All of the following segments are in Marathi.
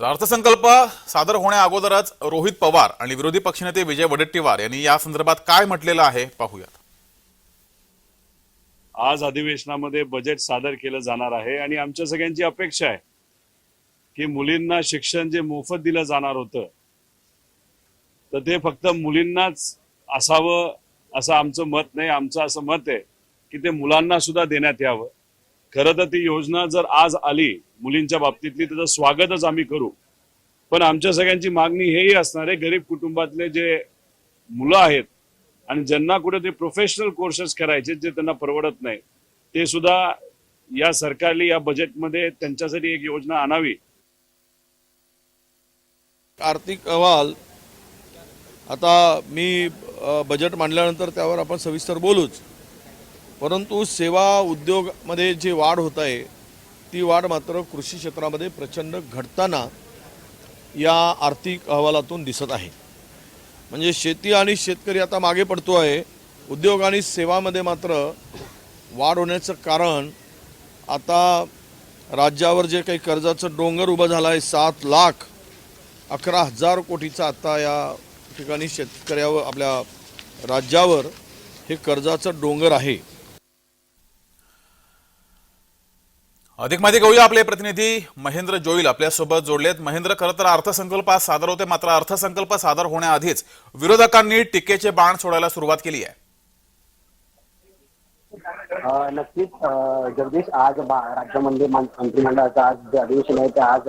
तर अर्थसंकल्प सादर होण्याअगोदरच रोहित पवार आणि विरोधी पक्षनेते विजय वडेट्टीवार यांनी या संदर्भात काय म्हटलेलं आहे पाहूयात. आज अधिवेशनामध्ये बजेट सादर केलं जाणार आहे आणि आमच्या सगळ्यांची अपेक्षा आहे की मुलींना शिक्षण जे मोफत दिलं जाणार होतं तर ते फक्त मुलींनाच असावं असं आमचं मत नाही. आमचं असं मत आहे की ते मुलांना सुद्धा देण्यात यावं. खरं तर ती योजना जर आज आली मुलींच्या बाबतीतली त्याचं स्वागतच आम्ही करू. पण आमच्या सगळ्यांची मागणी हेही असणार आहे गरीब कुटुंबातले जे मुलं आहेत आणि ज्यांना कुठे ते प्रोफेशनल कोर्सेस करायचे जे त्यांना परवडत नाही ते सुद्धा या सरकारने या बजेटमध्ये त्यांच्यासाठी एक योजना आणावी. आर्थिक अहवाल आता मी बजेट मांडल्यानंतर त्यावर आपण सविस्तर बोलूच. परंतु सेवा उद्योगामध्ये जी वाढ होत आहे ती वाढ मात्र कृषी क्षेत्रामध्ये प्रचंड घडताना या आर्थिक अहवालातून दिसत आहे. म्हणजे शेती आणि शेतकरी आता मागे पडतो आहे. उद्योग आणि सेवामध्ये मात्र वाढ होण्याचं कारण आता राज्यावर जे काही कर्जाचं डोंगर उभं झालं आहे सात लाख अकरा हजार कोटीचा आता या ठिकाणी शेतकऱ्यावर आपल्या राज्यावर हे कर्जाचं डोंगर आहे. अधिक माहिती घेऊया आपले प्रतिनिधी महेंद्र जोईल. आपल्यासोबत जोडलेत महेंद्र खरं तर अर्थसंकल्प आज सादर होते मात्र अर्थसंकल्प सादर होण्याआधीच विरोधकांनी टीकेचे बाण सोडायला सुरुवात केली आहे. नक्कीच जगदीश आज राज्यामध्ये मंत्रिमंडळाचं आज जे अधिवेशन आहे ते आज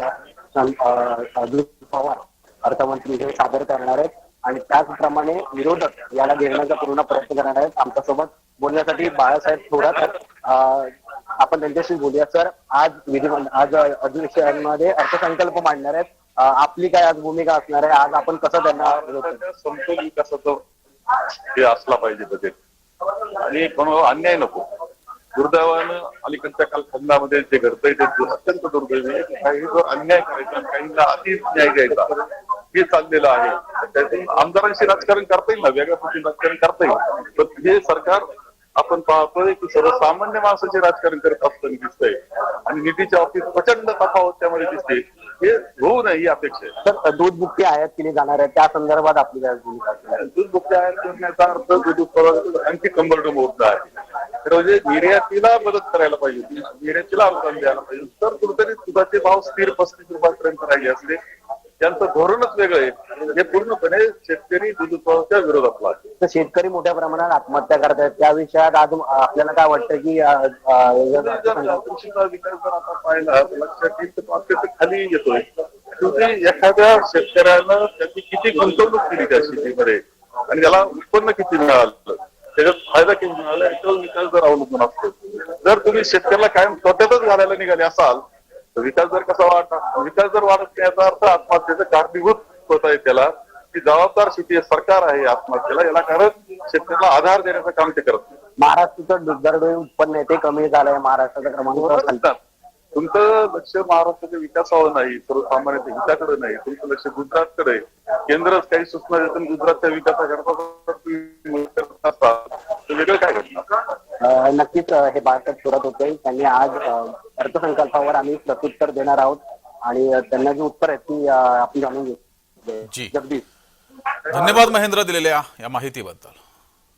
अजित पवार अर्थमंत्री हे सादर करणार आहेत. आणि त्याचप्रमाणे विरोधक याला घेण्याचा पूर्ण प्रयत्न करणार आहेत आमच्यासोबत. बोलण्यासाठी बाळासाहेब थोरात आपण त्यांच्याशी बोलूया. सर आज विधिमंडळ आज अधिवेशनामध्ये अर्थसंकल्प मांडणार आहेत. आपली काय आज भूमिका असणार आहे? आज आपण कसं त्यांना समतोल विकासाचं हे असला पाहिजे बजेट. आणि अन्याय नको. दुर्दैवानं अलीकडच्या कालखंडामध्ये जे घडतंय ते अत्यंत दुर्दैवी आहे. काही अन्याय करायचा काहींना अति न्याय द्यायचा हे चाललेलं आहे. त्यातून आमदारांशी राजकारण करता येईल ना? वेगळ्या पद्धतीने राजकारण करता येईल. पण हे सरकार आपण पाहतोय की सर्वसामान्य माणसाचे राजकारण करत असताना दिसतंय. आणि निधीच्या बाबतीत प्रचंड तफावत त्यामध्ये दिसते. हे होऊ नये ही अपेक्षा आहे. तर दूध बुक्की आयात केली जाणार आहे. त्या संदर्भात आपली? दूध भुकटे आयात करण्याचा अर्थ दूध उत्पादनाचं आणखी कंबरड मोठं आहे. तर म्हणजे निर्यातीला मदत करायला पाहिजे निर्यातीला अनुदान द्यायला पाहिजे तर कुठेतरी दुधाचे भाव स्थिर पस्तीस रुपयापर्यंत राहिले असले त्यांचं धोरणच वेगळं आहे. हे पूर्णपणे शेतकरी दूध उत्पादनाच्या विरोधातला आहे तर शेतकरी मोठ्या प्रमाणात आत्महत्या करत आहेत त्या विषयात आज आपल्याला काय वाटतं की अ, अ, जर जर कृषीचा विकास जर आपण पाहिला तर लक्षात येईल तर अत्यंत खाली येतोय. शेवटी एखाद्या शेतकऱ्यानं त्याची किती गुंतवणूक केली त्या शेतीमध्ये? आणि त्याला उत्पन्न किती मिळालं? त्याच्यात फायदा किती मिळाला? याच्यावर विकास जर अवलंबून असतो. जर तुम्ही शेतकऱ्याला कायम तोट्यातच घालायला निघाले असाल तर विकास जर कसा वाढणार विकास जर वाढत नाही याचा अर्थ आत्महत्येचं कारणीभूत होत आहे त्याला की जबाबदार शेती सरकार आहे आत्महत्येला. याला कारण शेतकऱ्याला आधार देण्याचं काम ते करत नाही. महाराष्ट्राचं दु- दरडोई उत्पन्न आहे ते कमी झालंय महाराष्ट्राचा क्रमांक म्हणतात तुमचं लक्ष महाराष्ट्राच्या विकासावर नाही सर्वसामान्य हिताकडे नाही. तुमचं लक्ष गुजरातकडे आहे. केंद्रच काही सूचना देतं गुजरातच्या विकासाकरता वेगळं काय घडणार? नक्कीच हे बाळासाहेब थोरात होते. त्यांनी आज अर्थसंकल्पावर आम्ही प्रत्युत्तर देणार आहोत. आणि त्यांना जी उत्तर आहेत ती आपण जाणून घेऊ. जी. जगदीश धन्यवाद महेंद्र दिलेल्या या माहितीबद्दल.